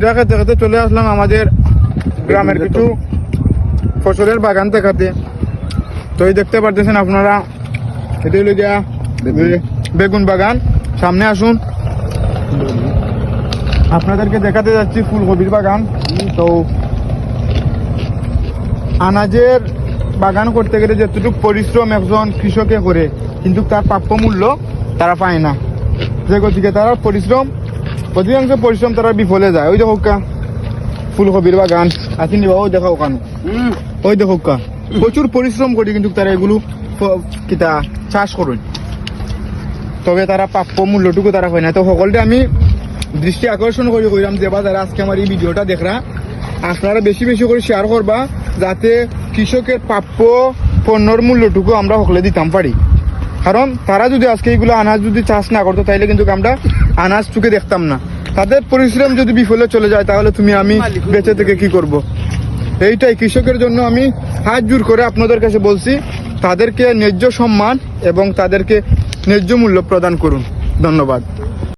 খিরা খেতে খেতে চলে আসলাম আমাদের গ্রামের কিছু ফসলের বাগান দেখাতে। তো এই দেখতে পারতেছেন আপনারা এটা হলো গিয়া বেগুন বাগান। সামনে আসুন। আপনাদেরকে দেখাতে যাচ্ছি ফুলকপির বাগান। তো আনাজের বাগান করতে গেলে যতটুকু পরিশ্রম একজন কৃষকে করে কিন্তু তার প্রাপ্য মূল্য তারা পায় না। যে গতিকে তারা পরিশ্রম অধিকাংশ পরিশ্রম তারা বিফলে যায়। ওই দেখো কা ফুলকপির বাগান। আসি নিবা ওই দেখো ওখানে ওই দেখো কা প্রচুর পরিশ্রম করি কিন্তু তারা এগুলো কিতা চাষ করুন তবে তারা প্রাপ্য মূল্যটুকু তারা হয় না তো সকলকে আমি দৃষ্টি আকর্ষণ করে কইলাম যে বা যারা আজকে আমার এই ভিডিওটা দেখরা আপনারা বেশি বেশি করে শেয়ার করবা যাতে কৃষকের প্রাপ্য পণ্যর মূল্যটুকু আমরা সকলে দিতাম পারি। কারণ তারা যদি আজকে এইগুলো আনাজ যদি চাষ না করতো, তাইলে কিন্তু আমরা আনাজ চুকে দেখতাম না। তাদের পরিশ্রম যদি বিফলে চলে যায়, তাহলে তুমি আমি বেঁচে থেকে কি করব। এইটাই কৃষকের জন্য আমি হাত জোর করে আপনাদের কাছে বলছি, তাদেরকে ন্যায্য সম্মান এবং তাদেরকে ন্যায্য মূল্য প্রদান করুন। ধন্যবাদ।